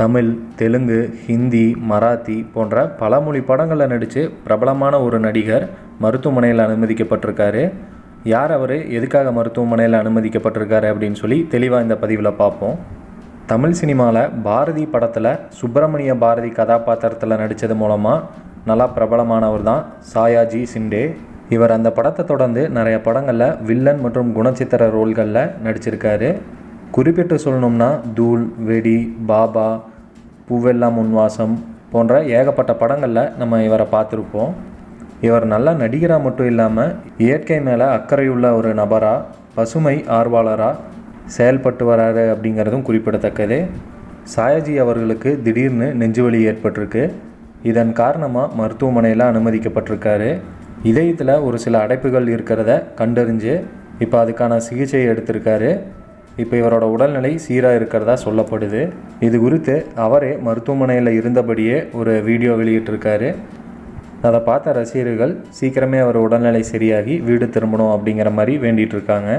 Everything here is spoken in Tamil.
தமிழ் தெலுங்கு ஹிந்தி மராத்தி போன்ற பல மொழி படங்களில் நடித்து பிரபலமான ஒரு நடிகர் மருத்துவமனையில் அனுமதிக்கப்பட்டிருக்காரு. யார் அவர்? எதுக்காக மருத்துவமனையில் அனுமதிக்கப்பட்டிருக்காரு அப்படின்னு சொல்லி தெளிவாக இந்த பதிவில் பார்ப்போம். தமிழ் சினிமாவில் பாரதி படத்தில் சுப்பிரமணிய பாரதி கதாபாத்திரத்தில் நடித்தது மூலமாக நல்லா பிரபலமானவர் தான் சாயாஜி சிண்டே. இவர் அந்த படத்தை தொடர்ந்து நிறைய படங்களில் வில்லன் மற்றும் குணச்சித்திர ரோல்களில் நடிச்சிருக்காரு. குறிப்பிட்டு சொல்லணும்னா தூள் வெடி பாபா பூவெல்லாம் உன்வாசம் போன்ற ஏகப்பட்ட படங்களில் நம்ம இவரை பார்த்துருப்போம். இவர் நல்ல நடிகராக மட்டும் இல்லாமல் இயற்கை மேலே அக்கறையுள்ள ஒரு நபராக பசுமை ஆர்வலராக செயல்பட்டு வராரு அப்படிங்கிறதும் குறிப்பிடத்தக்கது. சாயாஜி அவர்களுக்கு திடீர்னு நெஞ்சுவலி ஏற்பட்டிருக்கு. இதன் காரணமாக மருத்துவமனையில் அனுமதிக்கப்பட்டிருக்காரு. இதயத்தில் ஒரு சில அடைப்புகள் இருக்கிறத கண்டறிஞ்சு இப்போ அதுக்கான சிகிச்சை எடுத்திருக்காரு. இப்போ இவரோட உடல்நிலை சீராக இருக்கிறதா சொல்லப்படுது. இது குறித்து அவரே மருத்துவமனையில் இருந்தபடியே ஒரு வீடியோ வெளியிட்டிருக்காரு. அதை பார்த்த ரசிகர்கள் சீக்கிரமே அவர் உடல்நிலை சரியாகி வீடு திரும்பணும் அப்படிங்கிற மாதிரி வேண்டிகிட்டு இருக்காங்க